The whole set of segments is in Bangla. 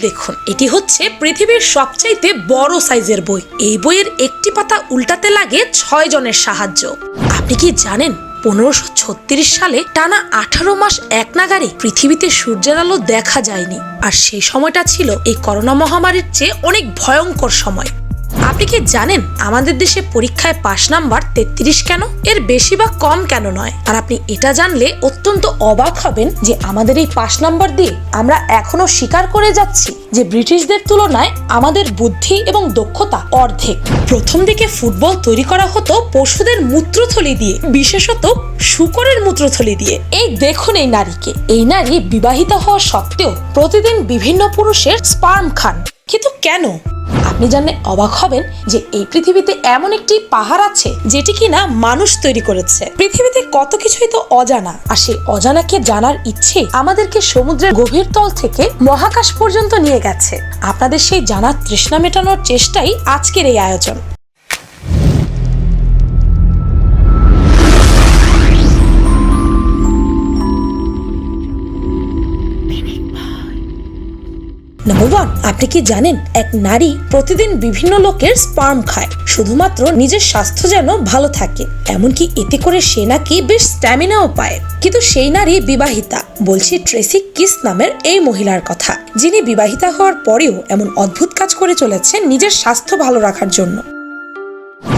দেখুন, এটি হচ্ছে পৃথিবীর সবচাইতে বড় সাইজের বই। এই বইয়ের একটি পাতা উল্টাতে লাগে ছয় জনের সাহায্য। আপনি কি জানেন, পনেরোশো ছত্রিশ সালে টানা আঠারো মাস এক নাগারে পৃথিবীতে সূর্যের আলো দেখা যায়নি? আর সেই সময়টা ছিল এই করোনা মহামারীর চেয়ে অনেক ভয়ঙ্কর সময়। আপনি কি জানেন আমাদের দেশে পরীক্ষায় পাশ নাম্বার তেত্রিশ কেন? এর বেশি বা কম কেন নয়? আর আপনি এটা জানলে অত্যন্ত অবাক হবেন যে আমাদের এই পাশ নাম্বার দিয়ে আমরা এখনও স্বীকার করে যাচ্ছি যে ব্রিটিশদের তুলনায় আমাদের বুদ্ধি এবং দক্ষতা অর্ধেক। প্রথম দিকে ফুটবল তৈরি করা হতো পশুদের মূত্রথলি দিয়ে, বিশেষত শুকরের মূত্রথলি দিয়ে। এই দেখুন এই নারীকে। এই নারী বিবাহিত হওয়া সত্ত্বেও প্রতিদিন বিভিন্ন পুরুষের স্পার্ম খান। কিন্তু কেন? আপনি জানলে অবাক হবেন যে এই পৃথিবীতে এমন একটি পাহাড় আছে যেটি কিনা মানুষ তৈরি করেছে। পৃথিবীতে কত কিছুই তো অজানা। আর সেই অজানাকে জানার ইচ্ছে আমাদেরকে সমুদ্রের গভীর তল থেকে মহাকাশ পর্যন্ত নিয়ে গেছে। আপনাদের সেই জানার তৃষ্ণা মেটানোর চেষ্টাই আজকের এই আয়োজন। নাম্বার আপনি কি জানেন, এক নারী প্রতিদিন বিভিন্ন লোকের স্পার্ম খায়, শুধুমাত্র নিজের স্বাস্থ্য যেন ভালো থাকে। এমনকি এতে করে সে নাকি বেশ স্ট্যামিনাও পায়। কিন্তু সেই নারী বিবাহিতা, বলছি ট্রেসি কিস নামের এই মহিলার কথা, যিনি বিবাহিতা হওয়ার পরেও এমন অদ্ভুত কাজ করে চলেছেন নিজের স্বাস্থ্য ভালো রাখার জন্য।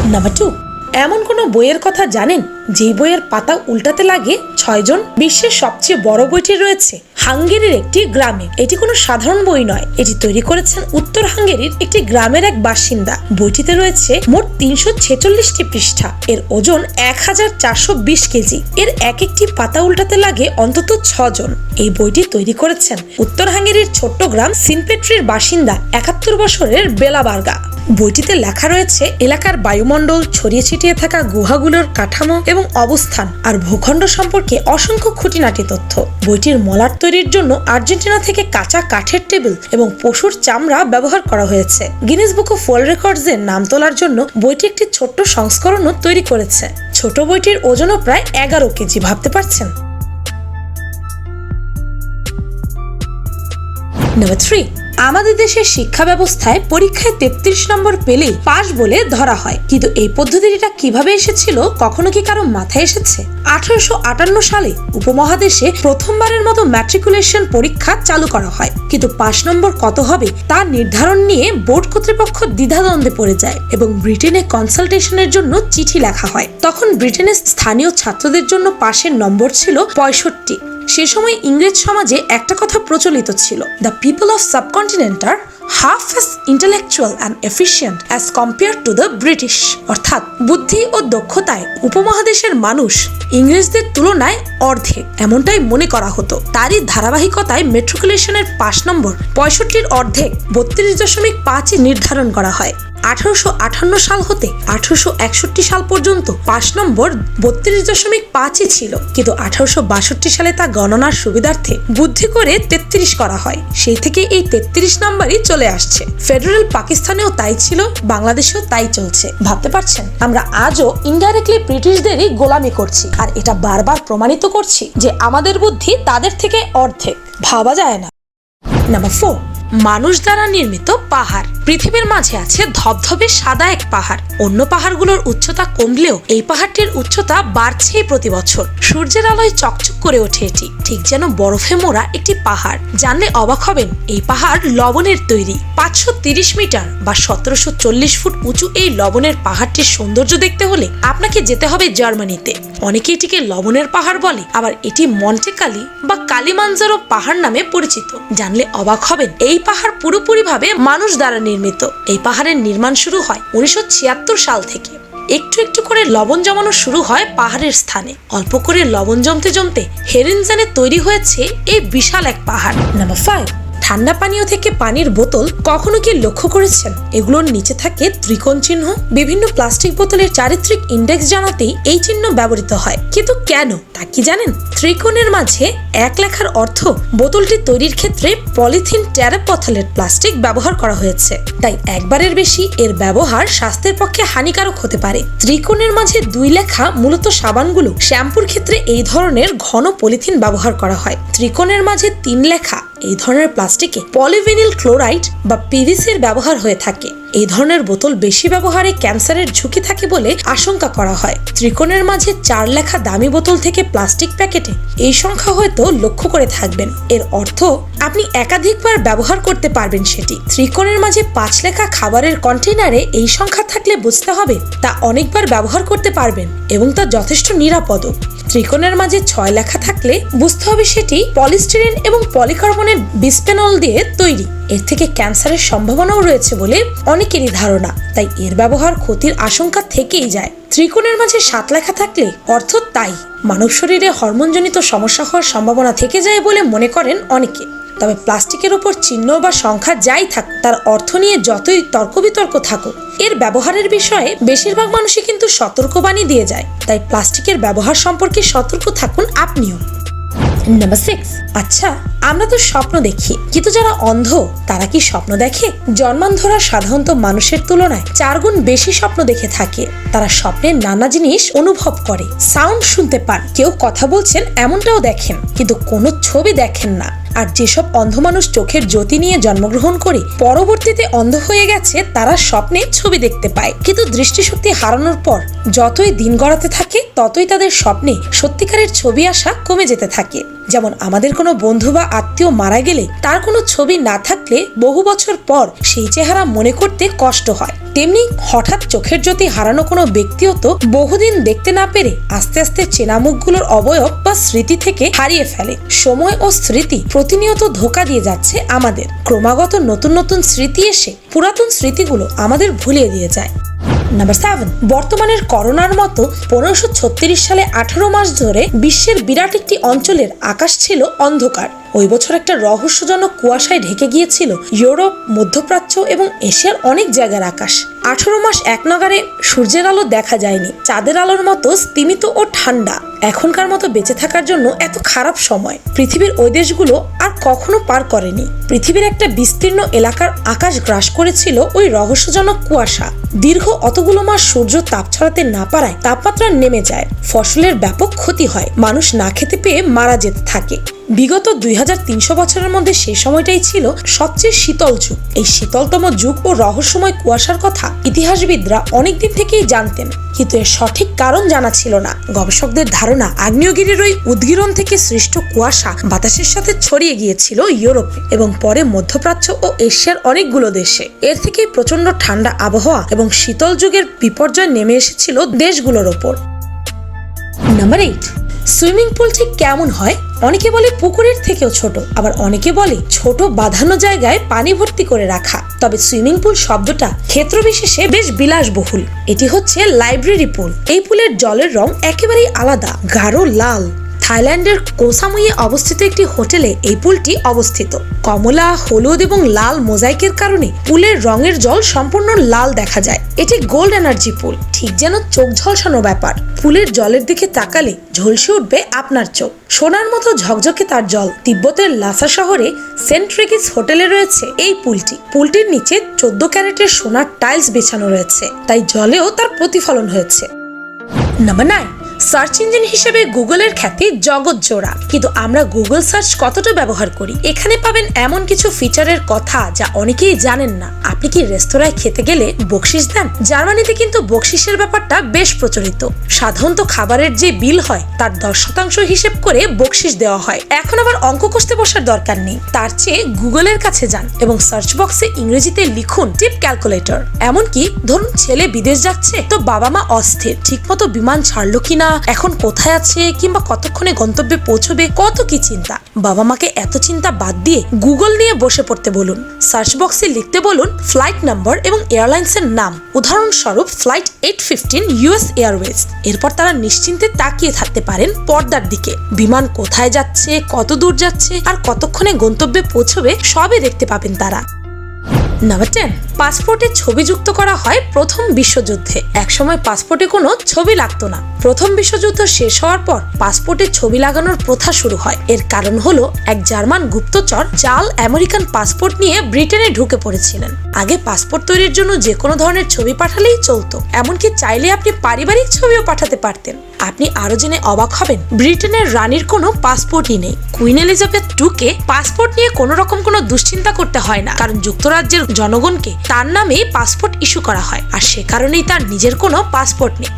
নাম্বার টু এমন কোনো বইয়ের কথা জানেন যেই বইয়ের পাতা উল্টাতে লাগে ছয়জন বিশ্বের সবচেয়ে বড় বইটি রয়েছে? হাঙ্গেরির একটি গ্রামে। এটি কোনো সাধারণ বই নয়। এটি তৈরি করেছেন উত্তর হাঙ্গেরির একটি গ্রামের এক বাসিন্দা। বইটিতে রয়েছে মোট তিনশো ছেচল্লিশটি পৃষ্ঠা। এর ওজন এক হাজার চারশো বিশ কেজি। এর এক একটি পাতা উল্টাতে লাগে অন্তত ছজন। এই বইটি তৈরি করেছেন উত্তর হাঙ্গেরির ছোট্ট গ্রাম সিনপেট্রির বাসিন্দা একাত্তর বছরের বেলাবার্গা। বইটিতে লেখা রয়েছে, এলাকার বায়ুমণ্ডল ছড়িয়ে ছিটিয়ে থাকা গুহাগুলোর কাঠামো এবং অবস্থান আর ভূখণ্ড সম্পর্কে অসংখ্য খুঁটিনাটি তথ্য। বইটির মলার তৈরির জন্য আর্জেন্টিনা থেকে কাঁচা কাঠের টেবিল এবং পশুর চামড়া ব্যবহার করা হয়েছে। গিনেস বুক অফ ওয়ার্ল্ড রেকর্ডসের নাম তোলার জন্য বইটি একটি ছোট্ট সংস্করণও তৈরি করেছে। ছোট বইটির ওজনও প্রায় এগারো কেজি, ভাবতে পারছেন? নাম্বার থ্রি আমাদের দেশের শিক্ষা ব্যবস্থায় পরীক্ষায় তেত্রিশ নম্বর পেলেই পাস বলে ধরা হয়। কিন্তু এই পদ্ধতিটা কীভাবে এসেছিল, কখনো কি কারও মাথায় এসেছে? আঠারোশো আটান্ন সালে উপমহাদেশে প্রথমবারের মতো ম্যাট্রিকুলেশন পরীক্ষা চালু করা হয়। কিন্তু পাস নম্বর কত হবে, তা নির্ধারণ নিয়ে বোর্ড কর্তৃপক্ষ দ্বিধাদ্বন্দ্বে পড়ে যায় এবং ব্রিটেনে কনসালটেশনের জন্য চিঠি লেখা হয়। তখন ব্রিটেনের স্থানীয় ছাত্রদের জন্য পাশের নম্বর ছিল পঁয়ষট্টি। সে সময় ইংরেজ সমাজে একটা কথা প্রচলিত ছিল। The people of subcontinent are half as intellectual and efficient as compare to the British অর্থাৎ বুদ্ধি ও দক্ষতায় উপমহাদেশের মানুষ ইংরেজদের তুলনায় অর্ধেক, এমনটাই মনে করা হতো। তারই ধারাবাহিকতায় মেট্রিকুলেশনের পাঁচ নম্বর, পঁয়ষট্টির অর্ধেক, বত্রিশ দশমিক পাঁচে নির্ধারণ করা হয়। আঠারোশো আটান্ন সাল হতে আঠারোশো একষট্টি সাল পর্যন্ত পাঁচ নম্বর বত্রিশ দশমিক পাঁচই ছিল। কিন্তু আঠারোশো বাষট্টি সালে তা গণনার সুবিধার্থে বুদ্ধি করে তেত্রিশ করা হয়। সেই থেকে এই তেত্রিশ নাম্বারই চলে আসছে। ফেডারেল পাকিস্তানেও তাই ছিল, বাংলাদেশেও তাই চলছে। ভাবতে পারছেন? আমরা আজও ইনডাইরেক্টলি ব্রিটিশদেরই গোলামি করছি। আর এটা বারবার প্রমাণিত করছি যে আমাদের বুদ্ধি তাদের থেকে অর্ধেক। ভাবা যায় না। নাম্বার ফোর মানুষ দ্বারা নির্মিত পাহাড়। পৃথিবীর মাঝে আছে ধবধবে সাদা এক পাহাড়। অন্য পাহাড়গুলোর উচ্চতা কমলেও এই পাহাড়টির উচ্চতা বাড়ছেই প্রতি বছর। সূর্যের আলোয় চকচক করে ওঠে এটি। ঠিক যেন বরফে মোড়া একটি পাহাড়। জানলে অবাক হবেন, এই পাহাড় লবণের তৈরি। পাঁচশো মিটার বা সতেরোশো চল্লিশ ফুট উঁচু এই লবণের পাহাড়টির সৌন্দর্য দেখতে হলে আপনাকে যেতে হবে জার্মানিতে। অনেকে এটিকে লবণের পাহাড় বলে, আবার এটি মন্টেকালি বা কালিমাঞ্জারো পাহাড় নামে পরিচিত। জানলে অবাক হবেন, এই পাহাড় পুরোপুরিভাবে মানুষ দ্বারা নির্মিত। এই পাহাড়ের নির্মাণ শুরু হয় উনিশশো ছিয়াত্তর সাল থেকে। একটু একটু করে লবণ জমানো শুরু হয় পাহাড়ের স্থানে। অল্প করে লবণ জমতে জমতে হেরেনজানে তৈরি হয়েছে এই বিশাল এক পাহাড়। নাম্বার ফাইভ ঠান্ডা পানীয় থেকে পানির বোতল কখনো কি লক্ষ্য করেছেন? এগুলোর নিচে থাকে ত্রিকোণ চিহ্ন। বিভিন্ন প্লাস্টিক বোতলের চারিত্রিক ইন্ডেক্স জানাতেই এই চিহ্ন ব্যবহৃত হয়। কিন্তু কেন? তা কি জানেন? ত্রিকোণের মাঝে এক লেখার অর্থ, বোতলটি তৈরির ক্ষেত্রে পলিথিন ট্যারাপথলেট প্লাস্টিক ব্যবহার করা হয়েছে। তাই একবারের বেশি এর ব্যবহার স্বাস্থ্যের পক্ষে হানিকারক হতে পারে। ত্রিকোণের মাঝে দুই লেখা মূলত সাবানগুলো। শ্যাম্পুর ক্ষেত্রে এই ধরনের ঘন পলিথিন ব্যবহার করা হয়। ত্রিকোণের মাঝে তিন লেখা এই ধরনের প্লাস্টিকে পলিভিনিল ক্লোরাইড বা পিভিসির ব্যবহার হয়ে থাকে। এই ধরনের বোতল বেশি ব্যবহারে ক্যান্সারের ঝুঁকি থাকে বলে আশঙ্কা করা হয়। ত্রিকোণের মাঝে চার লেখা দামি বোতল থেকে প্লাস্টিক প্যাকেটে এই সংখ্যা হয়তো লক্ষ্য করে থাকবেন। এর অর্থ, আপনি একাধিকবার ব্যবহার করতে পারবেন সেটি। ত্রিকোণের মাঝে পাঁচ লেখা খাবারের কন্টেনারে এই সংখ্যা থাকলে বুঝতে হবে, তা অনেকবার ব্যবহার করতে পারবেন এবং তা যথেষ্ট নিরাপদও। ত্রিকোণের মাঝে ছয় লেখা থাকলে বুঝতে হবে সেটি পলিস্টিরিন এবং পলিকার্বনেট বিসপেনল দিয়ে তৈরি। এর থেকে ক্যান্সারের সম্ভাবনাও রয়েছে বলে অনেকেরই ধারণা। তাই এর ব্যবহার ক্ষতির আশঙ্কা থেকেই যায়। ত্রিকোণের মাঝে সাত লেখা থাকলে অর্থ তাই। মানব শরীরে হরমোনজনিত সমস্যা হওয়ার সম্ভাবনা থেকে যায় বলে মনে করেন অনেকে। তবে প্লাস্টিকের ওপর চিহ্ন বা সংখ্যা যাই থাক, তার অর্থ নিয়ে যতই তর্ক বিতর্ক থাকুক, এর ব্যবহারের বিষয়ে বেশিরভাগ মানুষই কিন্তু সতর্কবাণী দিয়ে যায়। তাই প্লাস্টিকের ব্যবহার সম্পর্কে সতর্ক থাকুন আপনিও। নাম্বার সিক্স আচ্ছা আমরা তো স্বপ্ন দেখি। কিন্তু যারা অন্ধ, তারা কি স্বপ্ন দেখে? জন্মান্ধরা সাধারণত মানুষের তুলনায় চার গুণ বেশি স্বপ্ন দেখে থাকে। তারা স্বপ্নের নানা জিনিস অনুভব করে। সাউন্ড শুনতে পান, কেউ কথা বলছেন, এমনটাও দেখেন। কিন্তু কোনো ছবি দেখেন না। আর যেসব অন্ধ মানুষ চোখের জ্যোতি নিয়ে জন্মগ্রহণ করে পরবর্তীতে অন্ধ হয়ে গেছে, তারা স্বপ্নে ছবি দেখতে পায়। কিন্তু দৃষ্টিশক্তি হারানোর পর যতই দিন গড়াতে থাকে, ততই তাদের স্বপ্নে সত্যিকারের ছবি আসা কমে যেতে থাকে। যেমন আমাদের কোনো বন্ধু বা আত্মীয় মারা গেলে তার কোনো ছবি না থাকলে বহু বছর পর সেই চেহারা মনে করতে কষ্ট হয়। তেমনি হঠাৎ চোখের জ্যোতি হারানো কোনো ব্যক্তিও তো বহুদিন দেখতে না পেরে আস্তে আস্তে চেনা মুখগুলোর অবয়ব বা স্মৃতি থেকে হারিয়ে ফেলে। সময় ও স্মৃতি প্রতিনিয়ত ধোকা দিয়ে যাচ্ছে আমাদের। ক্রমাগত নতুন নতুন স্মৃতি এসে পুরাতন স্মৃতিগুলো আমাদের ভুলিয়ে দিয়ে যায়। নাম্বার সেভেন বর্তমানের করোনার মতো পনেরোশো সালে আঠারো মাস ধরে বিশ্বের বিরাট একটি অঞ্চলের আকাশ ছিল অন্ধকার। ওই বছর একটা রহস্যজনক কুয়াশায় ঢেকে গিয়েছিল ইউরোপ, মধ্যপ্রাচ্য এবং এশিয়ার অনেক জায়গার আকাশ। আঠারো মাস এক নাগারে সূর্যের আলো দেখা যায়নি। চাঁদের আলোর মতো স্তিমিত ও ঠান্ডা। এখনকার মতো বেঁচে থাকার জন্য এত খারাপ সময়। পৃথিবীর ওই দেশগুলো আর কখনো পার করেনি। পৃথিবীর একটা বিস্তীর্ণ এলাকার আকাশ গ্রাস করেছিল ওই রহস্যজনক কুয়াশা। দীর্ঘ অতগুলো মাস সূর্য তাপ ছড়াতে না পারায় তাপমাত্রা নেমে যায়। ফসলের ব্যাপক ক্ষতি হয়। মানুষ না খেতে পেয়ে মারা যেতে থাকে। বিগত দুই হাজার তিনশো বছরের মধ্যে সেই সময়টাই ছিল সবচেয়ে শীতল যুগ। এই শীতলতম যুগ ও রহস্যময় কুয়াশার কথা ইতিহাসবিদরা অনেকদিন থেকেই জানতেন, কিন্তু এর সঠিক কারণ জানা ছিল না। গবেষকদের ধারণা, আগ্নেয়গিরির ওই উদ্গীরণ থেকে সৃষ্ট কুয়াশা বাতাসের সাথে ছড়িয়ে গিয়েছিল ইউরোপে এবং পরে মধ্যপ্রাচ্য ও এশিয়ার অনেকগুলো দেশে। এর থেকেই প্রচণ্ড ঠান্ডা আবহাওয়া এবং শীতল যুগের বিপর্যয় নেমে এসেছিল দেশগুলোর ওপর। নাম্বার এইট, সুইমিং পুল ঠিক কেমন হয়? অনেকে বলে পুকুরের থেকেও ছোট, আবার অনেকে বলে ছোট বাঁধানো জায়গায় পানি ভর্তি করে রাখা। তবে সুইমিং পুল শব্দটা ক্ষেত্র বিশেষে বেশ বিলাসবহুল। এটি হচ্ছে লাইব্রেরি পুল। এই পুলের জলের রং একেবারেই আলাদা, গাঢ় লাল। থাইল্যান্ডের কোসামুয়ে অবস্থিত একটি হোটেলে এই পুলটি অবস্থিত। কমলা, হলুদ এবং লাল মোজাইকের কারণে পুলের রঙের জল সম্পূর্ণ লাল দেখা যায়। এটি গোল্ড এনার্জি পুল। ঠিক যেন চোখ ঝলসানো ব্যাপার। পুলের জলের দিকে তাকালে ঝলসে উঠবে আপনার চোখ। সোনার মতো ঝকঝকে তার জল। তিব্বতের লাসা শহরে সেন্ট রেগিস হোটেলে রয়েছে এই পুলটি। পুলটির নিচে চোদ্দ ক্যারেটের সোনার টাইলস বেছানো রয়েছে। তাই জলেও তার প্রতিফলন হয়েছে। Number nine. সার্চ ইঞ্জিন হিসেবে গুগলের খ্যাতি জগৎ জোড়া। কিন্তু আমরা গুগল সার্চ কতটা ব্যবহার করি? এখানে পাবেন এমন কিছু ফিচারের কথা যা অনেকেই জানেন না। আপনি কি রেস্তোরাঁয় খেতে গেলে বকশিস দেন? জার্মানিতে কিন্তু বকশিসের ব্যাপারটা বেশ প্রচলিত। সাধারণত খাবারের যে বিল হয়, তার দশ শতাংশ হিসেব করে বকশিস দেওয়া হয়। এখন আবার অঙ্ক কষতে বসার দরকার নেই। তার চেয়ে গুগলের কাছে যান এবং সার্চ বক্সে ইংরেজিতে লিখুন টিপ ক্যালকুলেটর এমনকি, ধরুন ছেলে বিদেশ যাচ্ছে, তো বাবা মা অস্থির। ঠিকমতো বিমান ছাড়লো কিনা এখন কোথায় আছে কিংবা কতক্ষণে গন্তব্যে পৌঁছবে, কত কি চিন্তা? বাবা মাকে এত চিন্তা বাদ দিয়ে গুগল নিয়ে বসে পড়তে বলুন। সার্চ বক্সে লিখতে বলুন ফ্লাইট নাম্বার এবং এয়ারলাইন্সের নাম। উদাহরণস্বরূপ, flight eight fifteen US Airways. এরপর তারা নিশ্চিন্তে তাকিয়ে থাকতে পারেন পর্দার দিকে। বিমান কোথায় যাচ্ছে, কত দূর যাচ্ছে, আর কতক্ষণে গন্তব্যে পৌঁছবে, সবই দেখতে পাবেন তারা। নাম্বার টেন পাসপোর্টে ছবি যুক্ত করা হয় প্রথম বিশ্বযুদ্ধে। একসময় পাসপোর্টে কোনো ছবি লাগতো না। প্রথম বিশ্বযুদ্ধ শেষ হওয়ার পর পাসপোর্টে ছবি লাগানোর প্রথা শুরু হয়। এর কারণ হলো এক জার্মান গুপ্তচর জাল আমেরিকান পাসপোর্ট নিয়ে ব্রিটেনে ঢুকে পড়েছিলেন। আগে পাসপোর্ট তৈরির জন্য যে কোনো ধরনের ছবি পাঠালেই চলতো। এমনকি চাইলে আপনি পারিবারিক ছবিও পাঠাতে পারতেন। আপনি আরও জেনে অবাক হবেন, ব্রিটেনের রানীর কোনো পাসপোর্টই নেই। কুইন এলিজাবেথ টুকে পাসপোর্ট নিয়ে কোনো রকম কোনো দুশ্চিন্তা করতে হয় না। কারণ যুক্তরাজ্যের জনগণকে তার নামে পাসপোর্ট ইস্যু করা হয়, আর সে কারণেই তার নিজের কোনো পাসপোর্ট নেই।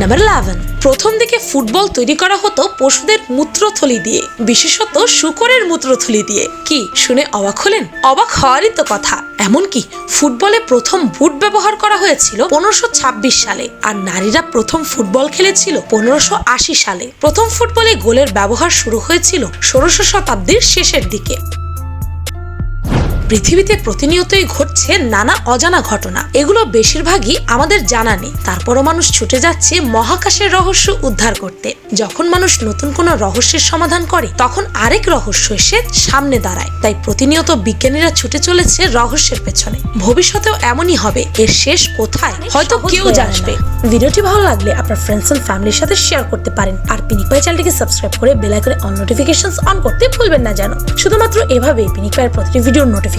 নাম্বার ইলেভেন প্রথম দিকে ফুটবল তৈরি করা হতো পশুদের মূত্রথলি দিয়ে, বিশেষত শুকরের মূত্রথলি দিয়ে। কি, শুনে অবাক হলেন? অবাক হওয়ারই তো কথা। এমনকি ফুটবলে প্রথম বুট ব্যবহার করা হয়েছিল পনেরোশো সালে, আর নারীরা প্রথম ফুটবল খেলেছিল পনেরোশো সালে। প্রথম ফুটবলে গোলের ব্যবহার শুরু হয়েছিল ষোড়শ শতাব্দীর শেষের দিকে। পৃথিবীতে প্রতিনিয়তই ঘটছে নানা অজানা ঘটনা। এগুলো বেশিরভাগই আমাদের জানা নেই। তারপরও মানুষ ছুটে যাচ্ছে মহাকাশের রহস্য উদ্ধার করতে। যখন মানুষ নতুন কোনো রহস্যের সমাধান করে তখন আরেক রহস্য এসে সামনে দাঁড়ায়। তাই প্রতিনিয়ত বিজ্ঞানীরা ছুটে চলেছে রহস্যের পেছনে। ভবিষ্যতেও এমনই হবে। এর শেষ কোথায় হয়তো কেউ জানবে। ভিডিওটি ভালো লাগলে আপনার ফ্রেন্ডস এন্ড ফ্যামিলির সাথে শেয়ার করতে পারেন। আর পিনিক পাই চ্যানেলটিকে সাবস্ক্রাইব করে বেল আইকনে অন নোটিফিকেশনস অন করতে ভুলবেন না যেন। শুধুমাত্র এভাবেই পিনিক পাইয়ের প্রতিটি ভিডিওর নোটিফিকেশন